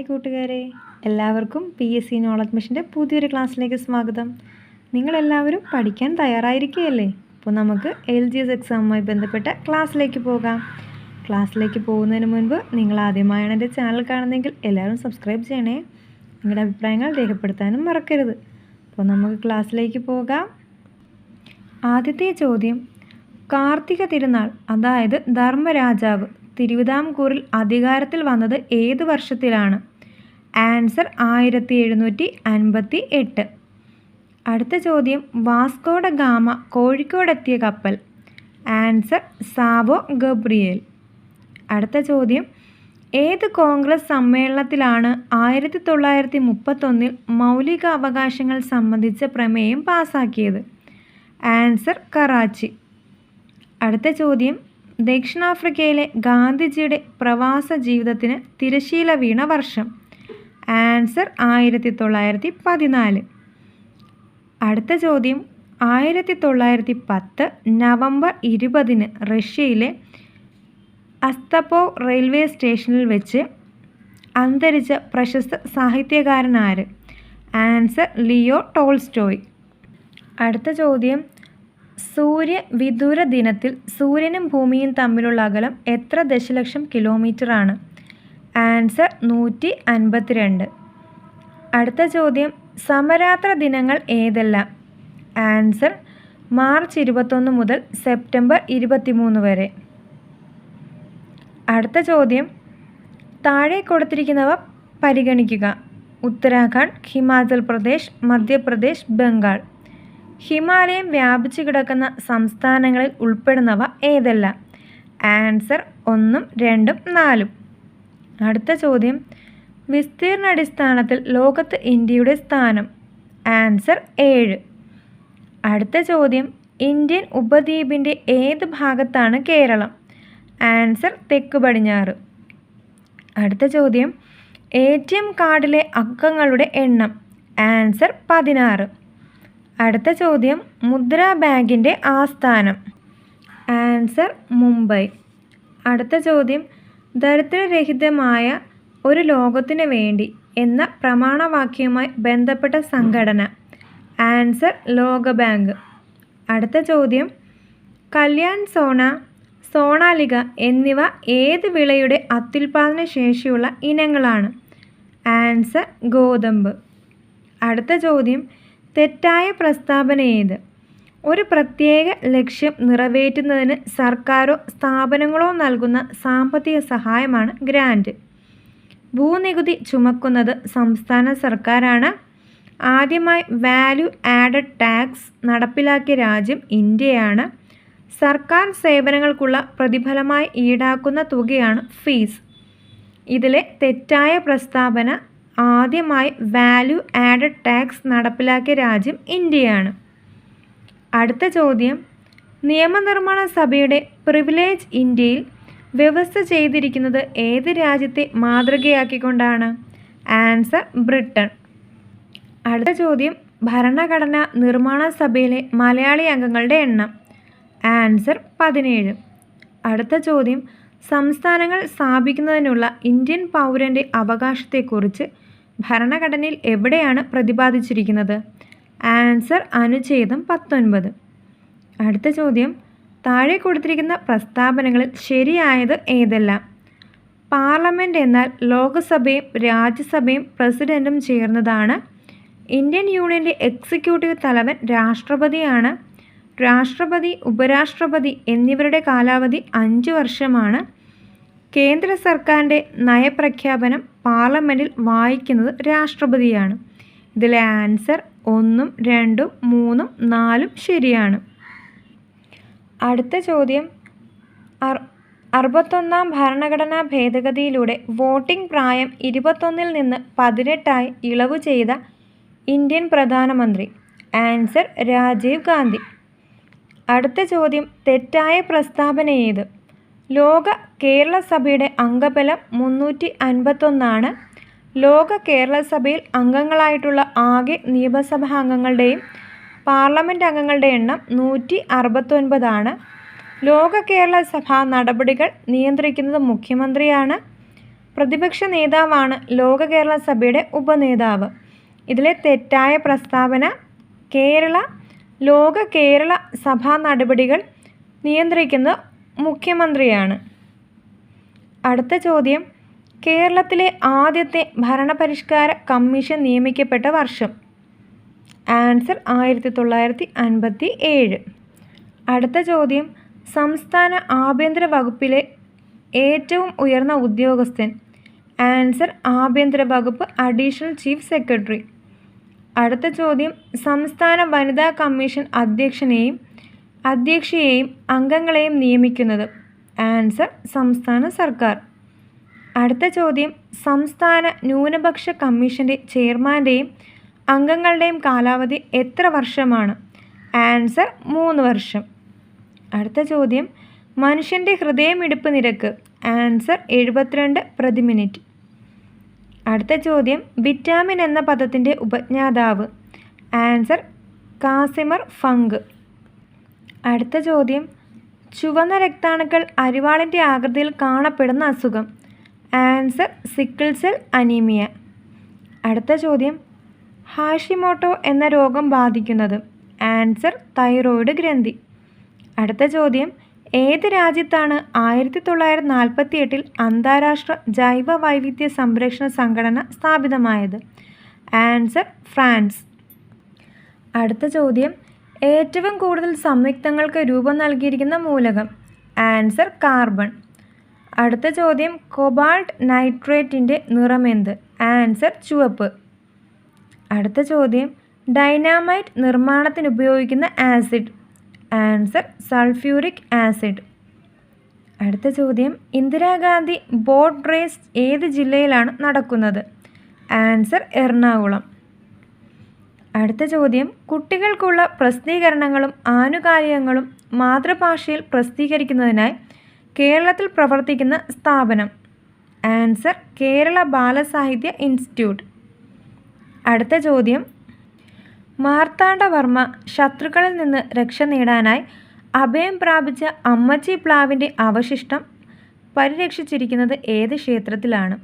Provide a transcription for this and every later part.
Hi കൂട്ടുകാരെ. എല്ലാവർക്കും P S C knowledge മിഷന്റെ പുതിയൊരു ക്ലാസ്സിലേക്ക് സ്വാഗതം. നിങ്ങളെല്ലാവരും പഠിക്കാൻ തയ്യാറായിരിക്കുകയല്ലേ? അപ്പോൾ നമുക്ക് എൽ ജി എസ് എക്സാമുമായി ബന്ധപ്പെട്ട ക്ലാസ്സിലേക്ക് പോകാം. ക്ലാസ്സിലേക്ക് പോകുന്നതിന് മുൻപ് നിങ്ങൾ ആദ്യമായാണ് എന്റെ ചാനൽ കാണുന്നതെങ്കിൽ എല്ലാവരും സബ്സ്ക്രൈബ് ചെയ്യണേ. നിങ്ങളുടെ അഭിപ്രായങ്ങൾ രേഖപ്പെടുത്താനും മറക്കരുത്. അപ്പോൾ നമുക്ക് ക്ലാസ്സിലേക്ക് പോകാം. ആദ്യത്തെ ചോദ്യം. കാർത്തിക തിരുനാൾ അതായത് ധർമ്മരാജാവ് തിരുവിതാംകൂറിൽ അധികാരത്തിൽ വന്നത് ഏത് വർഷത്തിലാണ്? ആൻസർ ആയിരത്തി എഴുന്നൂറ്റി അൻപത്തി എട്ട് അടുത്ത ചോദ്യം വാസ്കോഡ ഗാമ കോഴിക്കോടെത്തിയ കപ്പൽ. Answer Sao Gabriel. അടുത്ത ചോദ്യം ഏത് കോൺഗ്രസ് സമ്മേളനത്തിലാണ് ആയിരത്തി തൊള്ളായിരത്തി മുപ്പത്തൊന്നിൽ മൗലിക അവകാശങ്ങൾ സംബന്ധിച്ച പ്രമേയം പാസാക്കിയത്? ആൻസർ കറാച്ചി. അടുത്ത ചോദ്യം ദക്ഷിണാഫ്രിക്കയിലെ ഗാന്ധിജിയുടെ പ്രവാസ ജീവിതത്തിന് തിരശീല വീണ വർഷം. ആൻസർ ആയിരത്തി തൊള്ളായിരത്തി പതിനാല് അടുത്ത ചോദ്യം ആയിരത്തി തൊള്ളായിരത്തി പത്ത് നവംബർ ഇരുപതിന് റഷ്യയിലെ അസ്തപോ റെയിൽവേ സ്റ്റേഷനിൽ വെച്ച് അന്തരിച്ച പ്രശസ്ത സാഹിത്യകാരൻ ആര് ആൻസർ ലിയോ ടോൾസ്റ്റോയ്. അടുത്ത ചോദ്യം സൂര്യ വിദൂര ദിനത്തിൽ സൂര്യനും ഭൂമിയും തമ്മിലുള്ള അകലം എത്ര ദശലക്ഷം കിലോമീറ്ററാണ്? ആൻസർ നൂറ്റി അൻപത്തിരണ്ട് അടുത്ത ചോദ്യം സമരാത്ര ദിനങ്ങൾ ഏതെല്ലാം? ആൻസർ മാർച്ച് ഇരുപത്തൊന്ന് മുതൽ സെപ്റ്റംബർ ഇരുപത്തിമൂന്ന് വരെ. അടുത്ത ചോദ്യം താഴെ കൊടുത്തിരിക്കുന്നവ പരിഗണിക്കുക. ഉത്തരാഖണ്ഡ് ഹിമാചൽ പ്രദേശ് മധ്യപ്രദേശ് ബംഗാൾ. ഹിമാലയം വ്യാപിച്ചു കിടക്കുന്ന സംസ്ഥാനങ്ങളിൽ ഉൾപ്പെടുന്നവ ഏതെല്ലാം? ആൻസർ ഒന്നും രണ്ടും നാലും. അടുത്ത ചോദ്യം. വിസ്തീർണ ലോകത്ത് ഇന്ത്യയുടെ സ്ഥാനം. ആൻസർ ഏഴ്. അടുത്ത ചോദ്യം. ഇന്ത്യൻ ഉപദ്വീപിന്റെ ഏത് ഭാഗത്താണ് കേരളം? ആൻസർ തെക്ക് പടിഞ്ഞാറ്. അടുത്ത ചോദ്യം. എ ടി എം കാർഡിലെ അക്കങ്ങളുടെ എണ്ണം. ആൻസർ പതിനാറ്. അടുത്ത ചോദ്യം. മുദ്ര ബാങ്കിന്റെ ആസ്ഥാനം. ആൻസർ മുംബൈ. അടുത്ത ചോദ്യം. ദരിദ്രരഹിതമായ ഒരു ലോകത്തിന് വേണ്ടി എന്ന പ്രമാണവാക്യവുമായി ബന്ധപ്പെട്ട സംഘടന. ആൻസർ ലോകബാങ്ക്. അടുത്ത ചോദ്യം. കല്യാൺ സോണ സോണാലിക എന്നിവ ഏത് വിളയുടെ അത്യുൽപാദന ശേഷിയുള്ള ഇനങ്ങളാണ്? ആൻസർ ഗോതമ്പ്. അടുത്ത ചോദ്യം. തെറ്റായ പ്രസ്താവന ഏത്? ഒരു പ്രത്യേക ലക്ഷ്യം നിറവേറ്റുന്നതിന് സർക്കാരോ സ്ഥാപനങ്ങളോ നൽകുന്ന സാമ്പത്തിക സഹായമാണ് ഗ്രാന്റ് ഭൂനികുതി ചുമക്കുന്നത് സംസ്ഥാന സർക്കാരാണ്. ആദ്യമായി വാല്യൂ ആഡഡ് ടാക്സ് നടപ്പിലാക്കിയ രാജ്യം ഇന്ത്യയാണ്. സർക്കാർ സേവനങ്ങൾക്കുള്ള പ്രതിഫലമായി ഈടാക്കുന്ന തുകയാണ് ഫീസ്. ഇതിലെ തെറ്റായ പ്രസ്താവന ആദ്യമായി വാല്യൂ ആഡഡ് ടാക്സ് നടപ്പിലാക്കിയ രാജ്യം ഇന്ത്യയാണ്. അടുത്ത ചോദ്യം. നിയമനിർമ്മാണ സഭയുടെ പ്രിവിലേജ് ഇന്ത്യയിൽ വ്യവസ്ഥ ചെയ്തിരിക്കുന്നത് ഏത് രാജ്യത്തെ മാതൃകയാക്കിക്കൊണ്ടാണ്? Answer Britain. അടുത്ത ചോദ്യം. ഭരണഘടന നിർമ്മാണ സഭയിലെ മലയാളി അംഗങ്ങളുടെ എണ്ണം. ആൻസർ പതിനേഴ്. അടുത്ത ചോദ്യം. സംസ്ഥാനങ്ങൾ സ്ഥാപിക്കുന്നതിനുള്ള ഇന്ത്യൻ പൗരന്റെ അവകാശത്തെക്കുറിച്ച് ഭരണഘടനയിൽ എവിടെയാണ് പ്രതിപാദിച്ചിരിക്കുന്നത്? ആൻസർ അനുച്ഛേദം പത്തൊൻപത്. അടുത്ത ചോദ്യം. താഴെ കൊടുത്തിരിക്കുന്ന പ്രസ്താവനകളിൽ ശരിയായത് ഏതെല്ലാം? പാർലമെന്റ് എന്നാൽ ലോകസഭയും രാജ്യസഭയും പ്രസിഡന്റും ചേർന്നതാണ്. ഇന്ത്യൻ യൂണിയന്റെ എക്സിക്യൂട്ടീവ് തലവൻ രാഷ്ട്രപതിയാണ്. രാഷ്ട്രപതി ഉപരാഷ്ട്രപതി എന്നിവരുടെ കാലാവധി അഞ്ച് വർഷമാണ്. കേന്ദ്ര സർക്കാരിന്റെ നയപ്രഖ്യാപനം പാർലമെന്റിൽ വായിക്കുന്നത് രാഷ്ട്രപതിയാണ്. ഇതിലെ ആൻസർ ഒന്നും രണ്ടും മൂന്നും നാലും ശരിയാണ്. അടുത്ത ചോദ്യം. അറുപത്തൊന്നാം ഭരണഘടനാ ഭേദഗതിയിലൂടെ വോട്ടിംഗ് പ്രായം ഇരുപത്തൊന്നിൽ നിന്ന് പതിനെട്ടായി ഇളവ് ചെയ്ത ഇന്ത്യൻ പ്രധാനമന്ത്രി. ആൻസർ രാജീവ് ഗാന്ധി. അടുത്ത ചോദ്യം. തെറ്റായ പ്രസ്താവന ഏത് ലോക കേരള സഭയുടെ അംഗബലം മുന്നൂറ്റി അൻപത്തൊന്നാണ്. ലോക കേരള സഭയിൽ അംഗങ്ങളായിട്ടുള്ള ആകെ നിയമസഭാ അംഗങ്ങളുടെയും പാർലമെന്റ് അംഗങ്ങളുടെ എണ്ണം നൂറ്റി അറുപത്തൊൻപതാണ്. ലോക കേരള സഭ നടപടികൾ നിയന്ത്രിക്കുന്നത് മുഖ്യമന്ത്രിയാണ്. പ്രതിപക്ഷ നേതാവാണ് ലോക കേരള സഭയുടെ ഉപനേതാവ്. ഇതിലെ തെറ്റായ പ്രസ്താവന കേരള ലോക കേരള സഭാ നടപടികൾ നിയന്ത്രിക്കുന്ന മുഖ്യമന്ത്രിയാണ്. അടുത്ത ചോദ്യം കേരളത്തിലെ ആദ്യത്തെ ഭരണപരിഷ്കാര കമ്മീഷൻ നിയമിക്കപ്പെട്ട വർഷം. ആൻസർ ആയിരത്തി തൊള്ളായിരത്തി അൻപത്തി ഏഴ് അടുത്ത ചോദ്യം. സംസ്ഥാന ആഭ്യന്തര വകുപ്പിലെ ഏറ്റവും ഉയർന്ന ഉദ്യോഗസ്ഥൻ. ആൻസർ ആഭ്യന്തര വകുപ്പ് അഡീഷണൽ ചീഫ് സെക്രട്ടറി. അടുത്ത ചോദ്യം. സംസ്ഥാന വനിതാ കമ്മീഷൻ അധ്യക്ഷനെയും അധ്യക്ഷയെയും അംഗങ്ങളെയും നിയമിക്കുന്നത്. ആൻസർ സംസ്ഥാന സർക്കാർ. അടുത്ത ചോദ്യം സംസ്ഥാന ന്യൂനപക്ഷ കമ്മീഷന്റെ ചെയർമാന്റെയും അംഗങ്ങളുടെയും കാലാവധി എത്ര വർഷമാണ്? ആൻസർ മൂന്ന് വർഷം. അടുത്ത ചോദ്യം മനുഷ്യന്റെ ഹൃദയമിടിപ്പ് നിരക്ക്. ആൻസർ എഴുപത്തിരണ്ട് പ്രതി മിനിറ്റ്. അടുത്ത ചോദ്യം വിറ്റാമിൻ എന്ന പദത്തിന്റെ ഉപജ്ഞാതാവ്. ആൻസർ കാസിമർ ഫങ്ക് അടുത്ത ചോദ്യം ചുവന്ന രക്താണുക്കൾ അരിവാളിന്റെ ആകൃതിയിൽ കാണപ്പെടുന്ന അസുഖം. Answer sickle cell anaemia. അടുത്ത ചോദ്യം. ഹാഷിമോട്ടോ എന്ന രോഗം ബാധിക്കുന്നത് ആൻസർ തൈറോയിഡ് ഗ്രന്ഥി. അടുത്ത ചോദ്യം. ഏത് രാജ്യത്താണ് ആയിരത്തി തൊള്ളായിരത്തി നാൽപ്പത്തി എട്ടിൽ അന്താരാഷ്ട്ര ജൈവ വൈവിധ്യ സംരക്ഷണ സംഘടന സ്ഥാപിതമായത്? Answer France. അടുത്ത ചോദ്യം. ഏറ്റവും കൂടുതൽ സംയുക്തങ്ങൾക്ക് രൂപം നൽകിയിരിക്കുന്ന മൂലകം ആൻസർ കാർബൺ. അടുത്ത ചോദ്യം കൊബാൾട്ട് നൈട്രേറ്റിന്റെ നിറമെന്ത്? ആൻസർ ചുവപ്പ്. അടുത്ത ചോദ്യം ഡൈനാമൈറ്റ് നിർമ്മാണത്തിന് ഉപയോഗിക്കുന്ന ആസിഡ്. Answer sulphuric acid. അടുത്ത ചോദ്യം ഇന്ദിരാഗാന്ധി ബോട്ട് റേസ് ഏത് ജില്ലയിലാണ് നടക്കുന്നത്? ആൻസർ എറണാകുളം. അടുത്ത ചോദ്യം കുട്ടികൾക്കുള്ള പ്രസിദ്ധീകരണങ്ങളും ആനുകാലികങ്ങളും മാതൃഭാഷയിൽ പ്രസിദ്ധീകരിക്കുന്നതിനായി കേരളത്തിൽ പ്രവർത്തിക്കുന്ന സ്ഥാപനം. ആൻസർ കേരള ബാലസാഹിത്യ ഇൻസ്റ്റിറ്റ്യൂട്ട്. അടുത്ത ചോദ്യം. മാർത്താണ്ഡവർമ്മ ശത്രുക്കളിൽ നിന്ന് രക്ഷ നേടാനായി അഭയം പ്രാപിച്ച അമ്മച്ചി പ്ലാവിന്റെ അവശിഷ്ടം പരിരക്ഷിച്ചിരിക്കുന്നത് ഏത് ക്ഷേത്രത്തിലാണ്?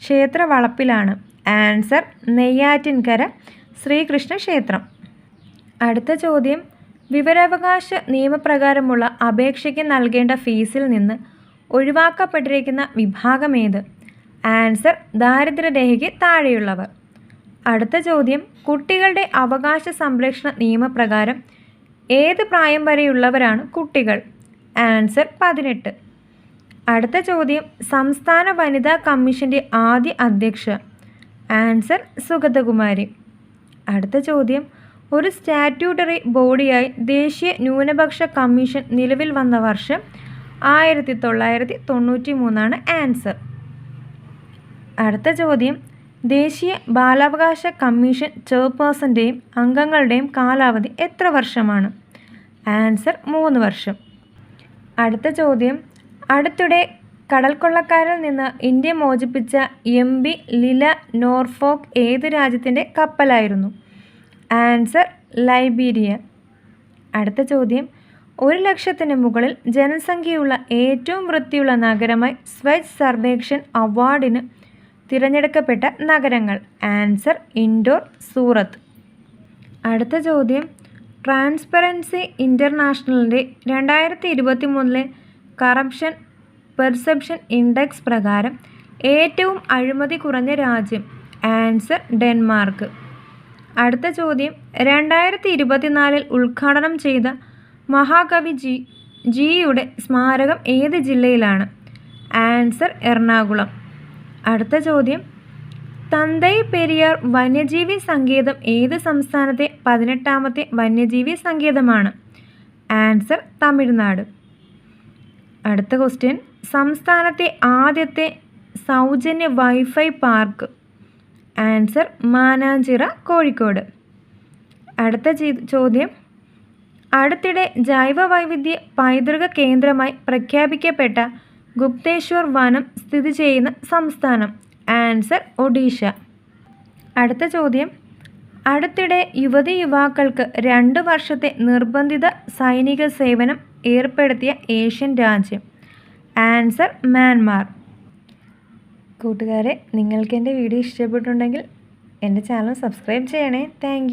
ക്ഷേത്ര വളപ്പിലാണ്. ആൻസർ നെയ്യാറ്റിൻകര ശ്രീകൃഷ്ണ ക്ഷേത്രം. അടുത്ത ചോദ്യം. വിവരാവകാശ നിയമപ്രകാരമുള്ള അപേക്ഷയ്ക്ക് നൽകേണ്ട ഫീസിൽ നിന്ന് ഒഴിവാക്കപ്പെട്ടിരിക്കുന്ന വിഭാഗമേത്? ആൻസർ ദാരിദ്ര്യരേഖയ്ക്ക് താഴെയുള്ളവർ. അടുത്ത ചോദ്യം കുട്ടികളുടെ അവകാശ സംരക്ഷണ നിയമപ്രകാരം ഏത് പ്രായം വരെയുള്ളവരാണ് കുട്ടികൾ? ആൻസർ പതിനെട്ട്. അടുത്ത ചോദ്യം സംസ്ഥാന വനിതാ കമ്മീഷന്റെ ആദ്യ അധ്യക്ഷ. ആൻസർ സുഗതകുമാരി. അടുത്ത ചോദ്യം ഒരു സ്റ്റാറ്റ്യൂട്ടറി ബോഡിയായി ദേശീയ ന്യൂനപക്ഷ കമ്മീഷൻ നിലവിൽ വന്ന വർഷം ആയിരത്തി തൊള്ളായിരത്തി തൊണ്ണൂറ്റി മൂന്നാണ് ആൻസർ. അടുത്ത ചോദ്യം. ദേശീയ ബാലാവകാശ കമ്മീഷൻ ചെയർപേഴ്സന്റെയും അംഗങ്ങളുടെയും കാലാവധി എത്ര വർഷമാണ്? ആൻസർ മൂന്ന് വർഷം. അടുത്ത ചോദ്യം. അടുത്തിടെ കടൽക്കൊള്ളക്കാരിൽ നിന്ന് ഇന്ത്യ മോചിപ്പിച്ച എം ബി ലില നോർഫോക്ക് ഏത് രാജ്യത്തിന്റെ കപ്പലായിരുന്നു? ആൻസർ ലൈബീരിയ അടുത്ത ചോദ്യം. ഒരു ലക്ഷത്തിന് മുകളിൽ ജനസംഖ്യയുള്ള ഏറ്റവും വൃത്തിയുള്ള നഗരമായി സ്വച്ഛ് സർവേക്ഷൻ അവാർഡിന് തിരഞ്ഞെടുക്കപ്പെട്ട നഗരങ്ങൾ. ആൻസർ ഇൻഡോർ സൂറത്ത്. അടുത്ത ചോദ്യം. ട്രാൻസ്പെറൻസി ഇന്റർനാഷണലിന്റെ രണ്ടായിരത്തി ഇരുപത്തി മൂന്നിലെ കറപ്ഷൻ പെർസെപ്ഷൻ ഇൻഡെക്സ് പ്രകാരം ഏറ്റവും അഴിമതി കുറഞ്ഞ രാജ്യം. Answer Denmark. അടുത്ത ചോദ്യം. രണ്ടായിരത്തി ഇരുപത്തിനാലിൽ ഉദ്ഘാടനം ചെയ്ത മഹാകവി ജി ജിയുടെ സ്മാരകം ഏത് ജില്ലയിലാണ്? ആൻസർ എറണാകുളം. അടുത്ത ചോദ്യം. തന്തൈ പെരിയാർ വന്യജീവി സങ്കേതം ഏത് സംസ്ഥാനത്തെ പതിനെട്ടാമത്തെ വന്യജീവി സങ്കേതമാണ്? ആൻസർ തമിഴ്നാട്. അടുത്ത ക്വസ്റ്റ്യൻ. സംസ്ഥാനത്തെ ആദ്യത്തെ സൗജന്യ wifi park answer Mananchira Kozhikode. അടുത്ത ചോദ്യം. അടുത്തിടെ ജൈവ വൈവിധ്യ പൈതൃക കേന്ദ്രമായി പ്രഖ്യാപിക്കപ്പെട്ട ഗുപ്തേശ്വർ വനം സ്ഥിതി ചെയ്യുന്ന സംസ്ഥാനം. ആൻസർ ഒഡീഷ. അടുത്ത ചോദ്യം. അടുത്തിടെ യുവതി യുവാക്കൾക്ക് രണ്ട് വർഷത്തെ നിർബന്ധിത സൈനിക സേവനം ഏർപ്പെടുത്തിയ ഏഷ്യൻ രാജ്യം. Answer Myanmar. കൂട്ടുകാരെ നിങ്ങൾക്ക് എന്റെ വീഡിയോ ഇഷ്ടപ്പെട്ടുണ്ടെങ്കിൽ എന്റെ ചാനൽ സബ്സ്ക്രൈബ് ചെയ്യണേ. താങ്ക്